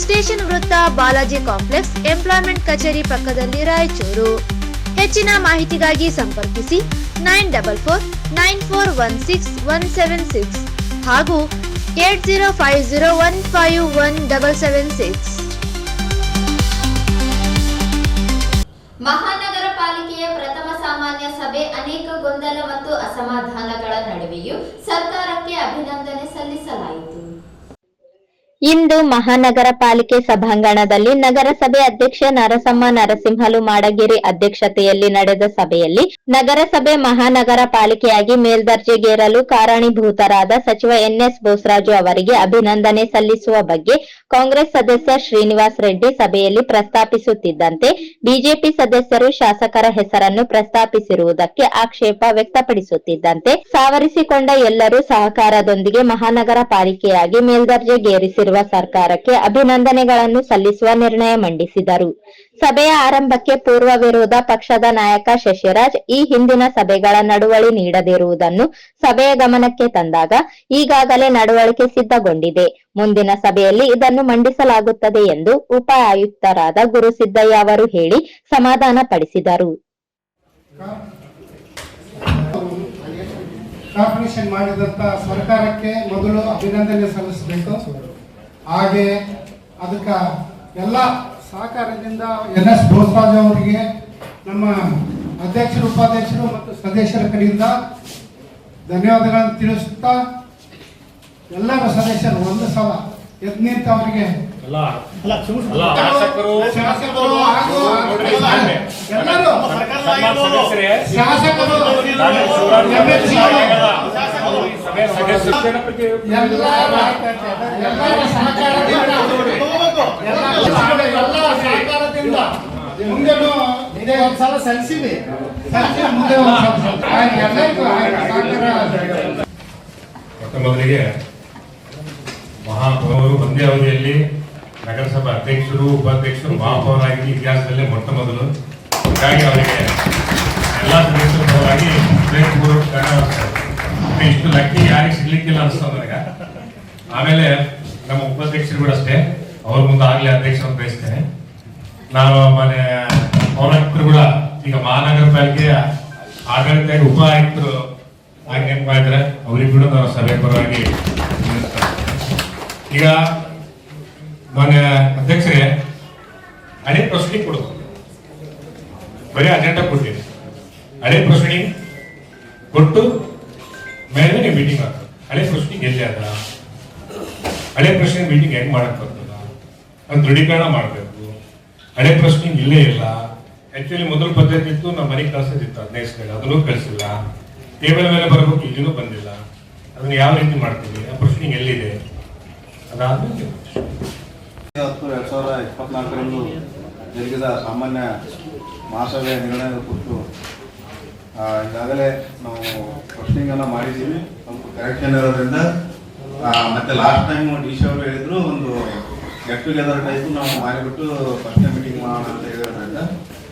Station ವೃತ್ತ Balaji complex employment ಕಚೇರಿ ಪಕ್ಕದಲ್ಲಿ ರಾಯಚೂರು. ಹೆಚ್ಚಿನ ಮಾಹಿತಿಗಾಗಿ ಸಂಪರ್ಕಿಸಿ nine double four nine four one six one seven six ಹಾಗೂ eight zero five zero one five one double seven six. ಮಹಾನಗರ ಪಾಲಿಕೆಯ ಪ್ರಥಮ ಸಾಮಾನ್ಯ ಸಭೆ ಅನೇಕ ಗೊಂದಲ ಮತ್ತು ಅಸಮಾಧಾನಗಳ ನಡುವೆಯೂ ಸರ್ಕಾರಕ್ಕೆ ಅಭಿನಂದನೆ ಸಲ್ಲಿಸಲಾಯಿತು. ಇಂದು ಮಹಾನಗರ ಪಾಲಿಕೆ ಸಭಾಂಗಣದಲ್ಲಿ ನಗರಸಭೆ ಅಧ್ಯಕ್ಷ ನರಸಮ್ಮ ನರಸಿಂಹಲು ಮಾಡಗಿರಿ ಅಧ್ಯಕ್ಷತೆಯಲ್ಲಿ ನಡೆದ ಸಭೆಯಲ್ಲಿ ನಗರಸಭೆ ಮಹಾನಗರ ಪಾಲಿಕೆಯಾಗಿ ಮೇಲ್ದರ್ಜೆಗೇರಲು ಕಾರಣೀಭೂತರಾದ ಸಚಿವ ಎನ್ಎಸ್ ಬೋಸರಾಜು ಅವರಿಗೆ ಅಭಿನಂದನೆ ಸಲ್ಲಿಸುವ ಬಗ್ಗೆ ಕಾಂಗ್ರೆಸ್ ಸದಸ್ಯ ಶ್ರೀನಿವಾಸ್ ರೆಡ್ಡಿ ಸಭೆಯಲ್ಲಿ ಪ್ರಸ್ತಾಪಿಸುತ್ತಿದ್ದಂತೆ ಬಿಜೆಪಿ ಸದಸ್ಯರು ಶಾಸಕರ ಹೆಸರನ್ನು ಪ್ರಸ್ತಾಪಿಸಿರುವುದಕ್ಕೆ ಆಕ್ಷೇಪ ವ್ಯಕ್ತಪಡಿಸುತ್ತಿದ್ದಂತೆ ಸಾವರಿಸಿಕೊಂಡ ಎಲ್ಲರೂ ಸಹಕಾರದೊಂದಿಗೆ ಮಹಾನಗರ ಪಾಲಿಕೆಯಾಗಿ ಸರ್ಕಾರಕ್ಕೆ ಅಭಿನಂದನೆಗಳನ್ನು ಸಲ್ಲಿಸುವ ನಿರ್ಣಯ ಮಂಡಿಸಿದರು. ಸಭೆಯ ಆರಂಭಕ್ಕೆ ಪೂರ್ವ ವಿರೋಧ ಪಕ್ಷದ ನಾಯಕ ಶಶಿರಾಜ್ ಈ ಹಿಂದಿನ ಸಭೆಗಳ ನಡುವಳಿ ನೀಡದಿರುವುದನ್ನು ಸಭೆಯ ಗಮನಕ್ಕೆ ತಂದಾಗ ಈಗಾಗಲೇ ನಡವಳಿಕೆ ಸಿದ್ಧಗೊಂಡಿದೆ. ಮುಂದಿನ ಸಭೆಯಲ್ಲಿ ಇದನ್ನು ಮಂಡಿಸಲಾಗುತ್ತದೆ ಎಂದು ಉಪ ಆಯುಕ್ತರಾದ ಗುರುಸಿದ್ದಯ್ಯ ಅವರು ಹೇಳಿ ಸಮಾಧಾನ ಪಡಿಸಿದರು. ಮಾಡಿದಂತ ಸರ್ಕಾರಕ್ಕೆ ಮೊದಲು ಅಭಿನಂದನೆ ಸಲ್ಲಿಸಬೇಕು. ಹಾಗೆ ಅದಕ್ಕ ಎಲ್ಲ ಸಹಕಾರದಿಂದ ಎನ್ ಎಸ್ ಭೋಸ್ರಾಜ್ ಅವರಿಗೆ ನಮ್ಮ ಅಧ್ಯಕ್ಷರು, ಉಪಾಧ್ಯಕ್ಷರು ಮತ್ತು ಸದಸ್ಯರ ಕಡೆಯಿಂದ ಧನ್ಯವಾದಗಳನ್ನು ತಿಳಿಸುತ್ತಾ ಎಲ್ಲರ ಸದಸ್ಯರು ಒಂದು ಸಲ ಯತ್ನಿಂತ ನಿಂತು ಅವರಿಗೆ ಶಾಸಕರು ಎಲ್ಲ ಸಹಕಾರದಿಂದ. ಮುಂದೆನೂ ಇದೇ ಒಂದು ಸಲ ಸಲ್ಲಿಸಿವಿ ಸಲ್ಲಿಸಿ ಮುಂದೆ ಮೊದಲಿಗೆ ಮಹಾಪೌರರು ಒಂದೇ ಅವಧಿಯಲ್ಲಿ ನಗರಸಭಾ ಅಧ್ಯಕ್ಷರು, ಉಪಾಧ್ಯಕ್ಷರು ಮಹಾಪೌರಾಗಿ ಇತಿಹಾಸದಲ್ಲೇ ಮೊಟ್ಟ ಮೊದಲು. ಹಾಗಾಗಿ ಅವರಿಗೆ ಎಲ್ಲ ಸದಸ್ಯರ ಪರವಾಗಿ ಇಷ್ಟು ಲಕ್ಕಿ ಯಾರಿಗೆ ಸಿಗ್ಲಿಕ್ಕಿಲ್ಲ ಅನಿಸ್ತದೆ ನನಗೆ. ಆಮೇಲೆ ನಮ್ಮ ಉಪಾಧ್ಯಕ್ಷರು ಕೂಡ ಅಷ್ಟೇ. ಅವ್ರ ಮುಂದೆ ಆಗ್ಲೇ ಅಧ್ಯಕ್ಷರನ್ನು ಬಯಸ್ತೇನೆ. ನಾನು ಮನೆ ಪೌರಾಯುಕ್ತರು ಕೂಡ ಈಗ ಮಹಾನಗರ ಪಾಲಿಕೆ ಆಡಳಿತ ಉಪ ಆಯುಕ್ತರು ಆಗಿ ಮಾಡಿದ್ರೆ ಅವ್ರಿಗೆ ಕೂಡ ನಾನು ಸಭೆ ಪರವಾಗಿ ಈಗ ಮಾನ್ಯ ಅಧ್ಯಕ್ಷರೇ, ಹಳೆ ಪ್ರಶ್ನೆ ಕೊಡೋದು ಬರೀ ಅಜೆಂಡಾ ಕೊಡ್ತೀನಿ ಹಳೆ ಪ್ರಶ್ನೆ ಕೊಟ್ಟು ಮೇಲೆ ನೀವು ಮೀಟಿಂಗ್ ಆಗ್ತದೆ ಹಳೆ ಪ್ರಶ್ನೆ ಎಲ್ಲಿ ಅದ? ಹಳೆ ಪ್ರಶ್ನೆ ಮೀಟಿಂಗ್ ಹೆಂಗೆ ಮಾಡಕ್ ಬರ್ತದ? ಅದು ದೃಢೀಕರಣ ಮಾಡಬೇಕು. ಹಳೆ ಪ್ರಶ್ನೆ ಇಲ್ಲೇ ಇಲ್ಲ. ಆಕ್ಚುಲಿ ಮೊದಲು ಪದ್ಧತಿ ಇತ್ತು ಮನೆ ಮನೆಗೆ ಕಳ್ಸೋದಿತ್ತು ಹದಿನೈದು ಸ್ಕೇಲ್ ಅದನ್ನು ಕಳಿಸಿಲ್ಲ. ಟೇಬಲ್ ಮೇಲೆ ಬರಬೇಕು, ಇಲ್ಲಿನೂ ಬಂದಿಲ್ಲ. ಅದನ್ನು ಯಾವ ರೀತಿ ಮಾಡ್ತೀವಿ ಆ ಪ್ರಶ್ನೆ ಎಲ್ಲಿದೆ? ಅದಾದ್ಮೇಲೆ ಹತ್ತು ಎರಡು ಸಾವಿರ ಇಪ್ಪತ್ನಾಲ್ಕರಂದು ಜರುಗಿದ ಸಾಮಾನ್ಯ ಮಹಾಸಭೆಯ ನಿರ್ಣಯದ ಕುರಿತು ಈಗಾಗಲೇ ನಾವು ಪ್ರಶ್ನಿಂಗನ್ನು ಮಾಡಿದ್ದೀವಿ. ಸ್ವಲ್ಪ ಕರೆಕ್ಷನ್ ಇರೋದ್ರಿಂದ ಮತ್ತೆ ಲಾಸ್ಟ್ ಟೈಮ್ ಡಿ ಸಿ ಅವರು ಹೇಳಿದ್ರು ಒಂದು ಗೆಟ್ ಟುಗೆದರ್ ಟೈಪ್ ನಾವು ಮಾಡಿಬಿಟ್ಟು ಫಸ್ಟ್ ಮೀಟಿಂಗ್ ಮಾಡೋಣ ಅಂತ ಹೇಳಿರೋದ್ರಿಂದ,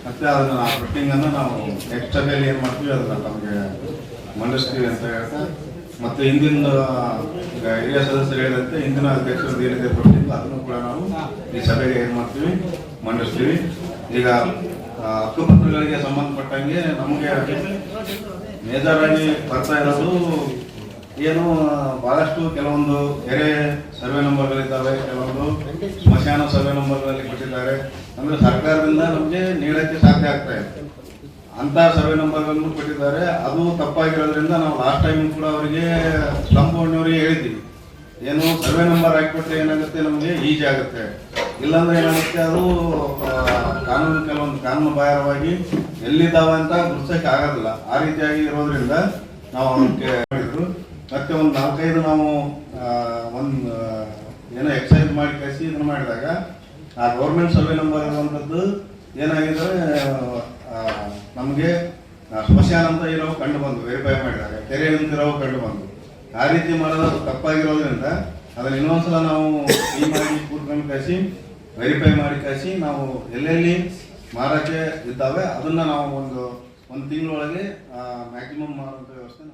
ಮತ್ತೆ ಅದನ್ನು ಆ ಪ್ರಶ್ನಿಂಗನ್ನು ನಾವು ನೆಕ್ಸ್ಟ್ ಸಭೆಯಲ್ಲಿ ಏನು ಮಾಡ್ತೀವಿ ಅದನ್ನು ನಮಗೆ ಮಂಡಿಸ್ತೀವಿ ಅಂತ ಹೇಳ್ತಾ, ಮತ್ತೆ ಹಿಂದಿನ ಹಿರಿಯ ಸದಸ್ಯರು ಹೇಳಿದಂತೆ ಹಿಂದಿನ ಅಧ್ಯಕ್ಷರು ಏನಿದೆ ಪ್ರಶ್ನಿಂಗ್ ಅದನ್ನು ಕೂಡ ನಾವು ಈ ಸಭೆಗೆ ಏನು ಮಾಡ್ತೀವಿ, ಮಂಡಿಸ್ತೀವಿ. ಈಗ ಹಕ್ಕುಪತ್ರಗಳಿಗೆ ಸಂಬಂಧಪಟ್ಟಂಗೆ ನಮಗೆ ಮೇಜರ್ ಆಗಿ ಬರ್ತಾ ಇರೋದು ಏನು, ಬಹಳಷ್ಟು ಕೆಲವೊಂದು ಕೆರೆ ಸರ್ವೆ ನಂಬರ್ಗಳಿದ್ದಾವೆ, ಕೆಲವೊಂದು ಸ್ಮಶಾನ ಸರ್ವೆ ನಂಬರ್ಗಳಲ್ಲಿ ಕೊಟ್ಟಿದ್ದಾರೆ. ಅಂದ್ರೆ ಸರ್ಕಾರದಿಂದ ನಮಗೆ ನೀಡಕ್ಕೆ ಸಾಧ್ಯ ಆಗ್ತಾ ಇದೆ. ಅಂತ ಸರ್ವೆ ನಂಬರ್ಗಳನ್ನು ಕೊಟ್ಟಿದ್ದಾರೆ. ಅದು ತಪ್ಪಾಗಿರೋದ್ರಿಂದ ನಾವು ಲಾಸ್ಟ್ ಟೈಮ್ ಕೂಡ ಅವರಿಗೆ ಸ್ಲಂಪಣ್ಣವರಿಗೆ ಹೇಳಿದ್ದೀವಿ. ಏನು ಸರ್ವೆ ನಂಬರ್ ಹಾಕಿಕೊಟ್ರೆ ಏನಾಗುತ್ತೆ ನಮಗೆ? ಈಜಿ ಆಗುತ್ತೆ. ಇಲ್ಲಾಂದ್ರೆ ಏನಾಗುತ್ತೆ? ಅದು ಕಾನೂನು ಕೆಲವೊಂದು ಕಾನೂನು ಬಾಹಿರವಾಗಿ ಎಲ್ಲಿದ್ದಾವೆ ಅಂತ ಗುರ್ಸಕ್ಕೆ ಆಗೋದಿಲ್ಲ ಆ ರೀತಿಯಾಗಿ ಇರೋದ್ರಿಂದ ನಾವು ಅವ್ರಿಗೆ ಮಾಡಿದ್ರು ಮತ್ತೆ ಒಂದು ನಾಲ್ಕೈದು ನಾವು ಒಂದು ಏನೋ ಎಕ್ಸೈಸ್ ಮಾಡಿ ಕಳಿಸಿ ಇದನ್ನು ಮಾಡಿದಾಗ ಆ ಗೌರ್ಮೆಂಟ್ ಸರ್ವೆ ನಂಬರ್ ಇರುವಂಥದ್ದು ಏನಾಗಿದೆ? ನಮಗೆ ಸ್ಮಶಾನ ಅಂತ ಇರೋ ಕಂಡು ಬಂದು ವೆರಿಫೈ ಮಾಡಿದ್ದಾರೆ ತೆರೆ ನಿಂತಿರೋ ಕಂಡು ಬಂದು. ಆ ರೀತಿ ಮಾಡೋದು ತಪ್ಪಾಗಿರೋದ್ರಿಂದ, ಅದನ್ನು ಇನ್ನೊಂದ್ಸಲ ನಾವು ಈ ಮಾಡಿ ಕೂತ್ಕೊಂಡು ಕಳಿಸಿ ವೆರಿಫೈ ಮಾಡಿ ಕಳಿಸಿ, ನಾವು ಎಲ್ಲೆಲ್ಲಿ ಮಾರಾಟ ಇದ್ದಾವೆ ಅದನ್ನ ನಾವು ಒಂದು ಒಂದು ತಿಂಗಳೊಳಗೆ ಮ್ಯಾಕ್ಸಿಮಮ್ ಮಾಡುವಂಥ ವ್ಯವಸ್ಥೆ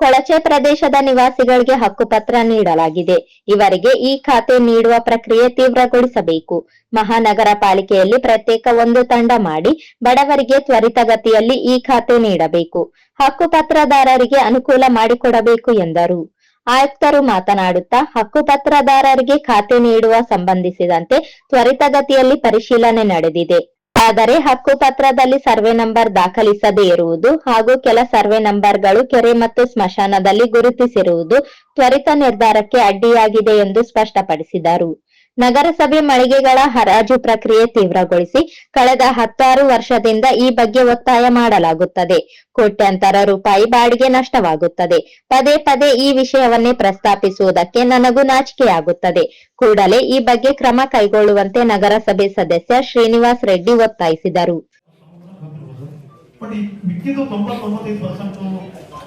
ಕೊಳಚೆ ಪ್ರದೇಶದ ನಿವಾಸಿಗಳಿಗೆ ಹಕ್ಕುಪತ್ರ ನೀಡಲಾಗಿದೆ. ಇವರಿಗೆ ಈ ಖಾತೆ ನೀಡುವ ಪ್ರಕ್ರಿಯೆ ತೀವ್ರಗೊಳಿಸಬೇಕು. ಮಹಾನಗರ ಪಾಲಿಕೆಯಲ್ಲಿ ಪ್ರತ್ಯೇಕ ಒಂದು ತಂಡ ಮಾಡಿ ಬಡವರಿಗೆ ತ್ವರಿತಗತಿಯಲ್ಲಿ ಈ ಖಾತೆ ನೀಡಬೇಕು. ಹಕ್ಕುಪತ್ರದಾರರಿಗೆ ಅನುಕೂಲ ಮಾಡಿಕೊಡಬೇಕು ಎಂದರು. ಆಯುಕ್ತರು ಮಾತನಾಡುತ್ತಾ, ಹಕ್ಕುಪತ್ರದಾರರಿಗೆ ಖಾತೆ ನೀಡುವ ಸಂಬಂಧಿಸಿದಂತೆ ತ್ವರಿತಗತಿಯಲ್ಲಿ ಪರಿಶೀಲನೆ ನಡೆದಿದೆ. ಆದರೆ ಹಕ್ಕುಪತ್ರದಲ್ಲಿ ಸರ್ವೆ ನಂಬರ್ ದಾಖಲಿಸದೇ ಇರುವುದು ಹಾಗೂ ಕೆಲ ಸರ್ವೆ ನಂಬರ್ಗಳು ಕೆರೆ ಮತ್ತು ಸ್ಮಶಾನದಲ್ಲಿ ಗುರುತಿಸಿರುವುದು ತ್ವರಿತ ನಿರ್ಧಾರಕ್ಕೆ ಅಡ್ಡಿಯಾಗಿದೆ ಎಂದು ಸ್ಪಷ್ಟಪಡಿಸಿದರು. ನಗರಸಭೆ ಮಳಿಗೆಗಳ ಹರಾಜು ಪ್ರಕ್ರಿಯೆ ತೀವ್ರಗೊಳಿಸಿ ಕಳೆದ ಹತ್ತಾರು ವರ್ಷದಿಂದ ಈ ಬಗ್ಗೆ ಒತ್ತಾಯ ಮಾಡಲಾಗುತ್ತದೆ. ಕೋಟ್ಯಾಂತರ ರೂಪಾಯಿ ಬಾಡಿಗೆ ನಷ್ಟವಾಗುತ್ತದೆ. ಪದೇ ಪದೇ ಈ ವಿಷಯವನ್ನೇ ಪ್ರಸ್ತಾಪಿಸುವುದಕ್ಕೆ ನನಗೂ ನಾಚಿಕೆಯಾಗುತ್ತದೆ. ಕೂಡಲೇ ಈ ಬಗ್ಗೆ ಕ್ರಮ ಕೈಗೊಳ್ಳುವಂತೆ ನಗರಸಭೆ ಸದಸ್ಯ ಶ್ರೀನಿವಾಸ್ ರೆಡ್ಡಿ ಒತ್ತಾಯಿಸಿದರು.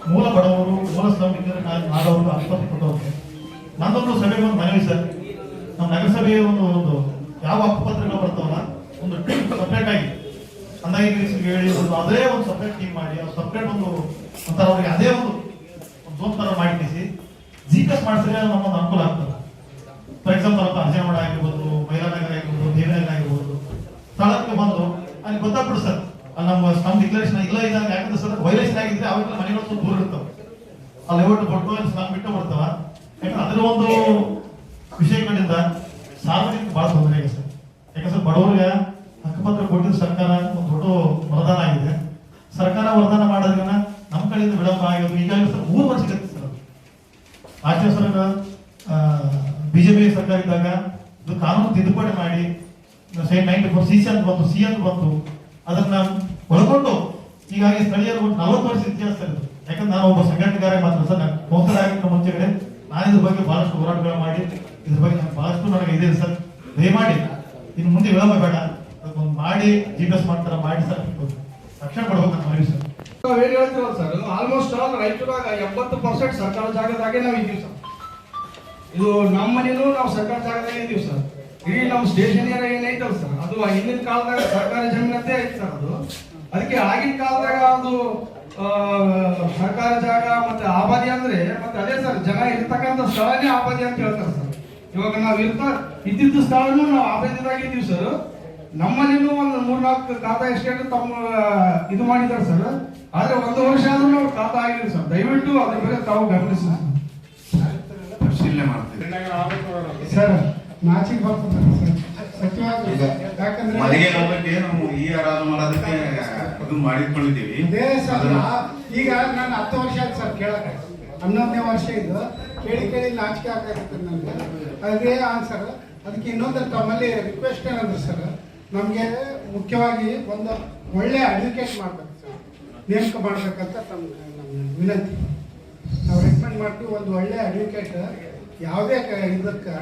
ಮೂಲ ಬಡವರು ಮೂಲ ಮಾಡೋರು ಕೊಟ್ಟವರು ನಂದೊಂದು ಸಭೆಗೆ ಒಂದು ಮನವಿ ಸರ್. ನಮ್ಮ ನಗರಸಭೆಯ ಒಂದು ಒಂದು ಯಾವ ಹಕ್ಕುಪತ್ರಗಳು ಬರ್ತಾವಲ್ಲ? ಒಂದು ಟೀಮ್ ಸಪ್ರೇಟ್ ಆಗಿ. ಅಂದಾಗಿ ಹೇಳಿ, ಒಂದು ಅದೇ ಒಂದು ಸಪ್ರೇಟ್ ಟೀಮ್ ಮಾಡಿ ಅವ್ರು ಸಪ್ರೇಟ್ ಒಂದು ಒಂಥರ ಅವ್ರಿಗೆ ಅದೇ ಒಂದು ಒಂದು ಜೋನ್ ತರ ಮಾಡಿಸಿ ಜಿ ಕಸ್ ಮಾಡಿಸಿದ್ರೆ ನಮ್ಮೊಂದು ಅನುಕೂಲ ಆಗ್ತದೆ. ಫಾರ್ ಎಕ್ಸಾಂಪಲ್ ಅಂತ ಅರ್ಜನವಾಡ ಆಗಿರ್ಬೋದು ಮೈಲಾನಗರ ಆಗಿರ್ಬೋದು ದೇವನಗರ ಆಗಿರ್ಬೋದು ಸ್ಥಳಕ್ಕೆ ಬಂದು ಅಲ್ಲಿ ಗೊತ್ತಾಗ್ಬಿಡು ಸರ್ ಅಲ್ಲಿ ನಮ್ಮ ನಮ್ಮ ಡಿಕ್ಲರೇಷನ್ ಇಲ್ಲ ಇದ್ದಾಗ ಯಾಕಂದ್ರೆ ಸರ್ ವೈಲೇಷನ್ ಆಗಿದ್ರೆ ಅವಾಗ ಮನೆಗಳು ಸ್ವಲ್ಪ ದೂರ ಇರ್ತಾವೆ ಅಲ್ಲಿ ಒಟ್ಟು ಕೊಟ್ಟು ಅಲ್ಲಿ ಸ್ನಾನ ಬಿಟ್ಟು ಬರ್ತಾವ ಯಾಕಂದ್ರೆ ಅದರ ಒಂದು ವಿಷಯಗಳಿಂದ ಸಾರ್ವಜನಿಕ ಬಹಳ ತೊಂದರೆ ಆಗಿದೆ ಸರ್ ಯಾಕಂದ್ರೆ ಬಡವರಿಗೆ ಹಕ್ಕುಪತ್ರ ಕೊಟ್ಟಿದ್ದು ಸರ್ಕಾರ ಒಂದು ದೊಡ್ಡ ವರದಾನ ಆಗಿದೆ ಸರ್ಕಾರ ವರದಾನ ಮಾಡೋದ್ರಿಂದ ನಮ್ಮ ಕಡೆಯಿಂದ ವಿಳಂಬ ಆಗಿರೋದು ಈಗಾಗಲೇ ಸರ್, ಮೂರು ವರ್ಷ ಸರ್ ಅದು. ಆಚೆ ಜೆ ಬಿಜೆಪಿ ಸರ್ಕಾರ ಇದ್ದಾಗ ಇದು ಕಾನೂನು ತಿದ್ದುಪಡಿ ಮಾಡಿ side ninety four C C ಅಂತ ಬಂತು ಸಿ ಅಂತ ಬಂತು, ಅದನ್ನ ಒಳಗೊಂಡು, ಹೀಗಾಗಿ ಸ್ಥಳೀಯರು ಒಟ್ಟು ನಲವತ್ತು ವರ್ಷ ಇತಿಹಾಸ ಸರ್ ಯಾಕಂದ್ರೆ ನಾನು ಒಬ್ಬ ಸಂಘಟನೆಗಾರ ಮಾತ್ರ ಸರ್, ನಾನು ಕೌನ್ಸಿಲರ್ ಆಗಿದ್ದ ಮುಂಚೆಗಡೆ ನಾನು ಇದ್ರ ಬಗ್ಗೆ ಬಹಳಷ್ಟು ಹೋರಾಟಗಳು ಮಾಡಿ, ಇದ್ರ ಬಗ್ಗೆ ನಾನು ಬಹಳಷ್ಟು ನನಗೆ ಇದೆ ಸರ್. ದಯಮಾಡಿ, ಇನ್ನು ಮುಂದೆ ವಿಳಂಬ ಬೇಡ. ಅದಕ್ಕೊಂದು ಮಾಡಿ ಜಿ ಪಿ ಎಸ್ ಮಾಡ್ತಾರ, ಮಾಡಿ ಸರ್. ರಕ್ಷಣೆ ಕೊಡ್ಬೇಕು ನಾನು ಮನವಿ ಸರ್. ನಾವೇನ್ ಹೇಳ್ತೀವಲ್ಲ ಸರ್ ಆಲ್ಮೋಸ್ಟ್ ಆಲ್ ರೈತರಾಗ ಎಂಬತ್ತು ಪರ್ಸೆಂಟ್ ಸರ್ಕಾರ ಜಾಗದಾಗೆ ನಾವು ಇದ್ದೀವಿ ಸರ್. ಇದು ನಮ್ಮ ಮನೇನು ನಾವು ಸರ್ಕಾರ ಜಾಗದಾಗ ಇದೀವಿ ಸರ್. ಇಡೀ ನಮ್ಮ ಸ್ಟೇಷನ್ ಏನೈತಲ್ಲ ಸರ್, ಅದು ಹಿಂದಿನ ಕಾಲದಾಗ ಸರ್ಕಾರಿ ಜಮೀನಂತೆ ಐತೆ ಸರ್ ಅದು. ಅದಕ್ಕೆ ಆಗಿನ ಕಾಲದಾಗ ಅದು ಸರ್ಕಾರ ಜಾಗ ಮತ್ತೆ ಆಬಾದಿ ಅಂದ್ರೆ, ಮತ್ತೆ ಅದೇ ಸರ್, ಜನ ಇರ್ತಕ್ಕಂತ ಸ್ಥಳನೇ ಆಬಾದಿ ಅಂತ ಹೇಳ್ತಾರೆ ಸರ್. ಇವಾಗ ನಾವು ಇರ್ತ ಇದ್ದಿದ್ದು ಸ್ಥಳನೂ ನಾವು ಆಬಾದಿದಾಗ ಇದ್ದೀವಿ ಸರ್. ನಮ್ಮಲ್ಲಿನೂ ಒಂದು ಮೂರ್ನಾಲ್ಕು ಖಾತಾ ಎಸ್ಟೇಟ್ ತಮ್ಮ ಇದು ಮಾಡಿದ್ದಾರೆ ಸರ್. ಆದ್ರೆ ಒಂದು ವರ್ಷ ಆದ್ರೂ ತಾತ ಆಗಿಲ್ಲ ಸರ್ ದಯವಿಟ್ಟು ಅದ್ರ ಬಗ್ಗೆ ತಾವು ಗಮನಿಸಿ ಪರಿಶೀಲನೆ ಮಾಡ್ತೀವಿ. ಸರ್ ನಾಚಿಗೆ ಬರ್ತದೆ ಈಗ ಯಾಕಂದ್ರೆ ಮನೆಗೆ ಹೋಗಕ್ಕೆ ನಾವು ಈ ಮಾಡೋದಕ್ಕೆ ಅದು ಮಾಡಿಟ್ಕೊಂಡಿದ್ದೀವಿ ಇದೇ ಸರ್ ಈಗ ನಾನು ಹತ್ತು ವರ್ಷ ಆಯ್ತು ಸರ್ ಕೇಳಕ ಹನ್ನೊಂದನೇ ವರ್ಷ ಇದು. ಕೇಳಿ ಕೇಳಿ ನಾಚಿಕೆ ಆಗ್ತಾ ನನಗೆ. ಅದೇ ಆನ್ಸರ್ ಅದಕ್ಕೆ ಇನ್ನೊಂದು ತಮ್ಮಲ್ಲಿ ರಿಕ್ವೆಸ್ಟ್ ಏನಂದ್ರೆ ಸರ್ ನಮಗೆ ಮುಖ್ಯವಾಗಿ ಒಂದು ಒಳ್ಳೆ ಅಡ್ವೊಕೇಟ್ ಮಾಡ್ಬೇಕು. ಸರ್ ನೇಮಕ ಮಾಡಬೇಕಂತ ತಮ್ಮ ನಮ್ಮ ವಿನಂತಿ. ನಾವು ರೆಕಮೆಂಡ್ ಮಾಡ್ತೀವಿ ಒಂದು ಒಳ್ಳೆ ಅಡ್ವೊಕೇಟ್ ಯಾವುದೇ ಇದಕ್ಕೆ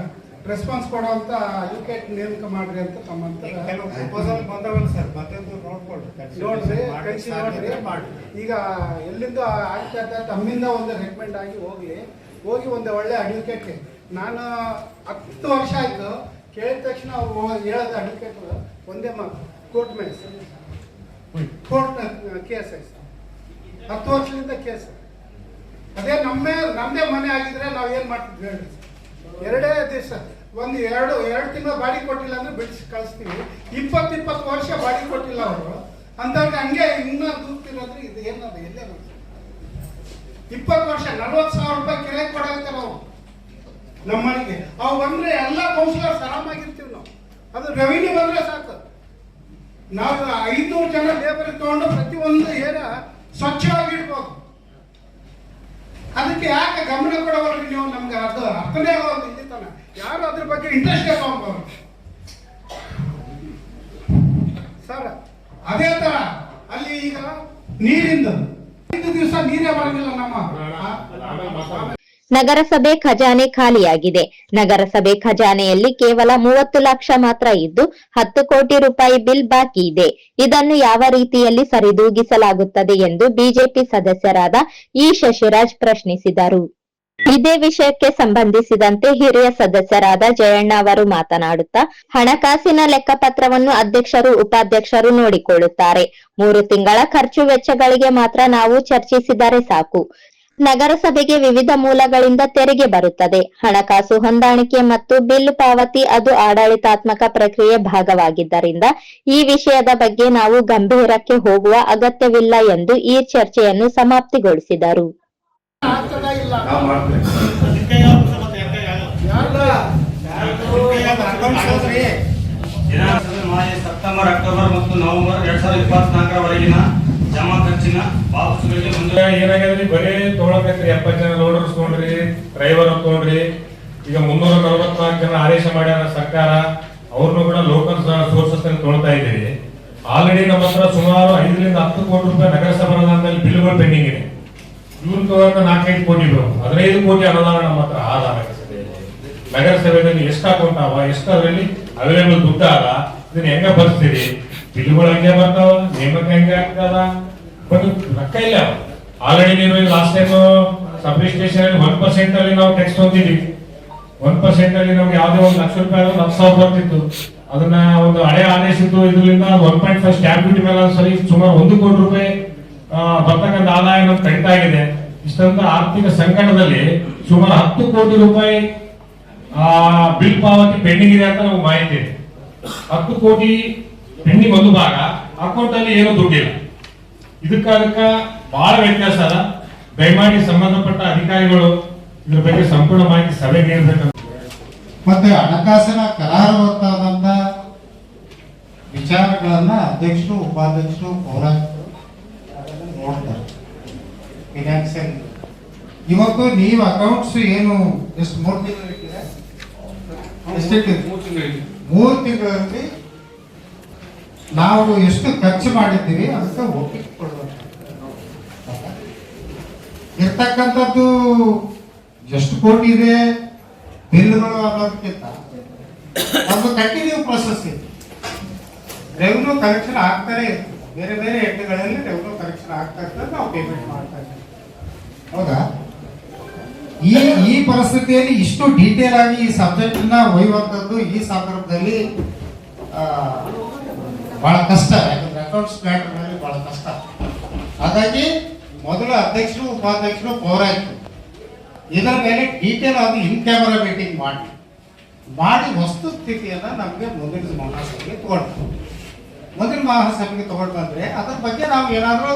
ರೆಸ್ಪಾನ್ಸ್ ಕೊಡುವಂಥ ಅಡ್ವೊಕೇಟ್ ನೇಮಕ ಮಾಡಿರಿ ಅಂತ ತಮ್ಮ ಪ್ರಪೋಸಲ್ ಬಂದವಲ್ಲ ಸರ್ ಮತ್ತೊಂದು ನೋಡ್ಕೊಳ್ರಿ. ನೋಡ್ರಿ ಕಳಿಸಿ ನೋಡ್ರಿ. ಈಗ ಎಲ್ಲಿಂದ ಆಗ್ತದೆ ತಮ್ಮಿಂದ ಒಂದು ರೆಕಮೆಂಡ್ ಆಗಿ ಹೋಗಲಿ. ಹೋಗಿ ಒಂದು ಒಳ್ಳೆ ಅಡ್ವೊಕೇಟ್ ನಾನು ಹತ್ತು ವರ್ಷ ಆಯಿತು ಕೇಳಿದ ತಕ್ಷಣ ಅವ್ರು ಹೇಳೋದು ಅಡ್ವೊಕೇಟ್ ಒಂದೇ ಮಾತು ಕೋರ್ಟ್ ಮೇಲೆ ಕೋರ್ಟ್ ಕೇಸ್ ಹತ್ತು ವರ್ಷದಿಂದ ಕೇಸ್ ಅದೇ ನಮ್ಮೇ, ನಮ್ಮದೇ ಮನೆ ಆಗಿದ್ರೆ ನಾವು ಏನು ಮಾಡ್ತಿದ್ವಿ ಹೇಳಿ. ಎರಡೇ ದಿವಸ, ಒಂದು ಎರಡು ಎರಡು ತಿಂಗಳು ಬಾಡಿ ಕೊಟ್ಟಿಲ್ಲ ಅಂದ್ರೆ ಬಿಡಿಸಿ, ಕಳಿಸ್ತೀವಿ. ಇಪ್ಪತ್ತು ಇಪ್ಪತ್ತು ವರ್ಷ ಬಾಡಿ ಕೊಟ್ಟಿಲ್ಲ ಅವರು. ಅಂತವ್ರಿಗೆ ಹಂಗೆ ಇನ್ನೂ ದೂರ್ತಿರೋದ್ರೆ ಇದು ಏನದು ಎಲ್ಲೇ ಇಪ್ಪತ್ತು ವರ್ಷ, ನಲ್ವತ್ತು ಸಾವಿರ ರೂಪಾಯಿ ಕೆರೆ ಕೊಡಾಗ್ತಾರೆ ನಾವು ನಮ್ಮ ಮನೆಗೆ ಅವು ಬಂದ್ರೆ ಎಲ್ಲ ಕೌನ್ಸಿಲರ್ಸ್ ಆರಾಮಾಗಿರ್ತೀವಿ ನಾವು. ಅದು ರೆವಿನ್ಯೂ ಬಂದ್ರೆ ಸಾಕು. ನಾವು ಐನೂರು ಜನ ಲೇಬರ್ ತಗೊಂಡು ಪ್ರತಿಯೊಂದು ಒಂದು ಸ್ವಚ್ಛವಾಗಿ ಇಡ್ಬೋದು ಅದಕ್ಕೆ ಯಾಕೆ ಗಮನ ಕೊಡೋರು ನೀವು? ನಮ್ಗೆ ಅದು ಅರ್ಥನೇ ಆಗೋದು ಇಲ್ಲಿ ಯಾರು ಅದ್ರ ಬಗ್ಗೆ ಇಂಟ್ರೆಸ್ಟ್ ತಗೊಂಡ್ಬಾರ್ದು ಸರ್, ಅದೇ ತರ ಅಲ್ಲಿ ಈಗ ನೀರಿಂದ. ಐದು ದಿವಸ ನೀರೇ ಬರಂಗಿಲ್ಲ ನಮ್ಮ. ನಗರಸಭೆ ಖಜಾನೆ ಖಾಲಿಯಾಗಿದೆ. ನಗರಸಭೆ ಖಜಾನೆಯಲ್ಲಿ ಕೇವಲ ಮೂವತ್ತು ಲಕ್ಷ ಮಾತ್ರ ಇದ್ದು ಹತ್ತು ಕೋಟಿ ರೂಪಾಯಿ ಬಿಲ್ ಬಾಕಿ ಇದೆ. ಇದನ್ನು ಯಾವ ರೀತಿಯಲ್ಲಿ ಸರಿದೂಗಿಸಲಾಗುತ್ತದೆ ಎಂದು ಬಿಜೆಪಿ ಸದಸ್ಯರಾದ ಇ ಶಶಿರಾಜ್ ಪ್ರಶ್ನಿಸಿದರು. ಇದೇ ವಿಷಯಕ್ಕೆ ಸಂಬಂಧಿಸಿದಂತೆ ಹಿರಿಯ ಸದಸ್ಯರಾದ ಜಯಣ್ಣ ಅವರು ಮಾತನಾಡುತ್ತಾ, ಹಣಕಾಸಿನ ಲೆಕ್ಕಪತ್ರವನ್ನು ಅಧ್ಯಕ್ಷರು, ಉಪಾಧ್ಯಕ್ಷರು ನೋಡಿಕೊಳ್ಳುತ್ತಾರೆ. ಮೂರು ತಿಂಗಳ ಖರ್ಚು ವೆಚ್ಚಗಳಿಗೆ ಮಾತ್ರ ನಾವು ಚರ್ಚಿಸಿದರೆ ಸಾಕು. ನಗರಸಭೆಗೆ ವಿವಿಧ ಮೂಲಗಳಿಂದ ತೆರಿಗೆ ಬರುತ್ತದೆ. ಹಣಕಾಸು ಹೊಂದಾಣಿಕೆ ಮತ್ತು ಬಿಲ್ ಪಾವತಿ ಅದು ಆಡಳಿತಾತ್ಮಕ ಪ್ರಕ್ರಿಯೆ ಭಾಗವಾಗಿದ್ದರಿಂದ ಈ ವಿಷಯದ ಬಗ್ಗೆ ನಾವು ಗಂಭೀರಕ್ಕೆ ಹೋಗುವ ಅಗತ್ಯವಿಲ್ಲ ಎಂದು ಈ ಚರ್ಚೆಯನ್ನು ಸಮಾಪ್ತಿಗೊಳಿಸಿದರು. ಸೆಪ್ಟೆಂಬರ್ ಅಕ್ಟೋಬರ್ ಮತ್ತು ನವೆಂಬರ್ ಎರಡ್ ಸಾವಿರದ ಇಪ್ಪತ್ನಾಲ್ಕರವರೆಗಿನ ಜಮಾ ಖರ್ಚಿನ ಏನಾಗ್ಯದ್ರಿ? ಬರೀ ತೊಗೊಳಕೈತ್ರಿ, ಎಪ್ಪತ್ತು ಜನ ಲೋಡರ್ಸ್ ತೊಗೊಂಡ್ರಿ ಡ್ರೈವರ್ ತೊಗೊಂಡ್ರಿ ಈಗ ಮುನ್ನೂರ ನಲವತ್ನಾಲ್ಕು ಜನ ಆದೇಶ ಮಾಡ್ಯಾರ ಸರ್ಕಾರ, ಅವ್ರನ್ನೂ ಕೂಡ ಲೋಕಲ್ ಸೋರ್ಸಸ್ ತೊಗೊಳ್ತಾ ಇದ್ದೀರಿ. ಆಲ್ರೆಡಿ ನಮ್ಮ ಹತ್ರ ಸುಮಾರು ಐದರಿಂದ ಹತ್ತು ಕೋಟಿ ರೂಪಾಯಿ ನಗರಸಭಾ ಅನುದಾನದಲ್ಲಿ ಬಿಲ್ಗಳು ಪೆಂಡಿಂಗ್ ಇದೆ. ಇವ್ರು ತಗೊಂಡ ನಾಲ್ಕೈದು ಕೋಟಿ ಇದ್ರು ಹದಿನೈದು ಕೋಟಿ ಅನುದಾನ ನಮ್ಮ ಹತ್ರ ಆದ ನಗರಸಭೆಯಲ್ಲಿ. ಎಷ್ಟು ಅಕೌಂಟ್ ಅವ, ಎಷ್ಟು ಅದರಲ್ಲಿ ಅವೈಲೇಬಲ್ ದುಡ್ಡು ಅದ, ಇದನ್ನ ಹೆಂಗ ಬರ್ಸ್ತೀರಿ ಬಿಲ್ಗಳು ಹಂಗೆ ಬರ್ತಾವ ನೇಮಕ ಹೆಂಗೆ ಆಗ್ತದ? ಬಟ್ ರೊಕ್ಕ ಇಲ್ಲ ಆಲ್ರೆಡಿ ನೀವು last time sub station one percent ಅಲ್ಲಿ ನಾವು ಟ್ಯಾಕ್ಸ್ ಹೊಂದಿದ್ವಿ ಒನ್ ಪರ್ಸೆಂಟ್ ಅಲ್ಲಿ ನಮ್ಗೆ ಯಾವ್ದೇ ಒಂದು ಲಕ್ಷ ರೂಪಾಯಿ ಆದ್ರೆ ಹತ್ತು ಸಾವಿರ ಬರ್ತಿತ್ತು. ಅದನ್ನ ಒಂದು ಹಳೆ ಆದೇಶಿತ್ತು ಇದರಿಂದ one point five stamp duty ಮೇಲೆ ಸರಿ ಸುಮಾರು ಒಂದು ಕೋಟಿ ರೂಪಾಯಿ ಬರ್ತಕ್ಕಂಥ ಆದಾಯ ನಮ್ಗೆ ಆಗಿದೆ. ಇದೆ ಇಷ್ಟಂತ ಆರ್ಥಿಕ ಸಂಕಟದಲ್ಲಿ ಸುಮಾರು ಹತ್ತು ಕೋಟಿ ರೂಪಾಯಿ ಬಿಲ್ ಪಾವತಿ ಪೆಂಡಿಂಗ್ ಇದೆ ಅಂತ ನಮ್ಗೆ ಮಾಹಿತಿ ಇದೆ. ಹತ್ತು ಕೋಟಿ ಪೆಂಡಿಂಗ್ ಒಂದು ಭಾಗ ಅಕೌಂಟ್ ಅಲ್ಲಿ ಏನೂ ದುಡ್ಡಿಲ್ಲ. ಇದಕ್ಕ ಅದಕ್ಕ ಬಹಳ ವ್ಯತ್ಯಾಸ ಅದ. ದಯಮಾಡಿ ಸಂಬಂಧಪಟ್ಟ ಅಧಿಕಾರಿಗಳು ಇದ್ರ ಬಗ್ಗೆ ಸಂಪೂರ್ಣ ಮಾಹಿತಿ ಸಭೆ ನೀಡಬೇಕಂತ ಮತ್ತೆ ಹಣಕಾಸಿನ ಕಲಾರವತ್ತಾದಂತ ವಿಚಾರಗಳನ್ನ ಅಧ್ಯಕ್ಷರು ಉಪಾಧ್ಯಕ್ಷರು ಪೌರಾಯುಕ್ತರು ನೋಡ್ತಾರೆ. ಫಿನಾನ್ಸಿಯಲ್ ಇವತ್ತು ನೀವು ಅಕೌಂಟ್ಸ್ ಏನು ಎಷ್ಟು ಮೂರು ತಿಂಗಳು ಇಟ್ಟಿದೆ? ಎಷ್ಟಿಟ್ಟಿದೆ ಮೂರು ತಿಂಗಳಲ್ಲಿ ನಾವು ಎಷ್ಟು ಖರ್ಚು ಮಾಡಿದ್ದೀವಿ ಅದಕ್ಕೆ ಕೊಡ್ಬೇಕು ಇರ್ತಕ್ಕಂಥದ್ದು ಎಷ್ಟು ಕೋಟಿ ಇದೆ? ಬಿಲ್ಗಳು ಅನ್ನೋದಕ್ಕಿಂತ ಒಂದು ಕಂಟಿನ್ಯೂ ಪ್ರೊಸೆಸ್ ಇದೆ. ರೆವಿನ್ಯೂ ಕಲೆಕ್ಷನ್ ಆಗ್ತಾನೆ ಇರ್ತದೆ ಬೇರೆ ಬೇರೆ ಹೆಡ್ಗಳಲ್ಲಿ ರೆವಿನ್ಯೂ ಕಲೆಕ್ಷನ್ ಆಗ್ತಾ ಇರ್ತದೆ ನಾವು ಪೇಮೆಂಟ್ ಮಾಡ್ತಾ ಇದ್ದೀವಿ. ಹೌದಾ? ಈ ಈ ಪರಿಸ್ಥಿತಿಯಲ್ಲಿ ಇಷ್ಟು ಡೀಟೇಲ್ ಆಗಿ ಈ ಸಬ್ಜೆಕ್ಟ್ನ ಒಯ್ಯುವಂಥದ್ದು ಈ ಸಂದರ್ಭದಲ್ಲಿ ಬಹಳ ಕಷ್ಟ, ಯಾಕಂದ್ರೆ ಅಕೌಂಟ್ಸ್ ಮ್ಯಾಟರ್ನಲ್ಲಿ ಬಹಳ ಕಷ್ಟ. ಹಾಗಾಗಿ ಮೊದಲು ಅಧ್ಯಕ್ಷರು, ಉಪಾಧ್ಯಕ್ಷರು ಪೌರಾಯಿತು ಇದರ ಮೇಲೆ ಡೀಟೇಲ್ ಆಗಿ ಇನ್ ಕ್ಯಾಮರಾ ಮೀಟಿಂಗ್ ಮಾಡಿ. ಮಾಡಿ ವಸ್ತು ಸ್ಥಿತಿಯನ್ನು ನಮಗೆ ಮುಂದಿನ ಮಹಾಸಭೆಗೆ ತಗೊಂಡು ಮುಂದಿನ ಮಹಾಸಭೆಗೆ ತಗೊಂಡು ಬಂದ್ರೆ ಅದ್ರ ಬಗ್ಗೆ ನಾವು ಏನಾದರೂ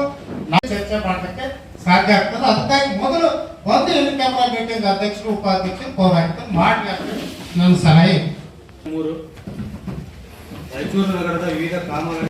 ನಾವು ಚರ್ಚೆ ಮಾಡಲಿಕ್ಕೆ ಸಾಧ್ಯ ಆಗ್ತದೆ? ಅದಕ್ಕಾಗಿ ಮೊದಲು ಒಂದು ಇನ್ ಕ್ಯಾಮರಾ ಮೀಟಿಂಗ್ ಅಧ್ಯಕ್ಷರು, ಉಪಾಧ್ಯಕ್ಷರು ಪೌರಾಯಿತು ಮಾಡಿ ಅಂತ ನನ್ನ ಸಲಹೆ. ಮೂರು. ರಾಯಚೂರು ನಗರದ ವಿವಿಧ ಕಾಮಗಾರಿ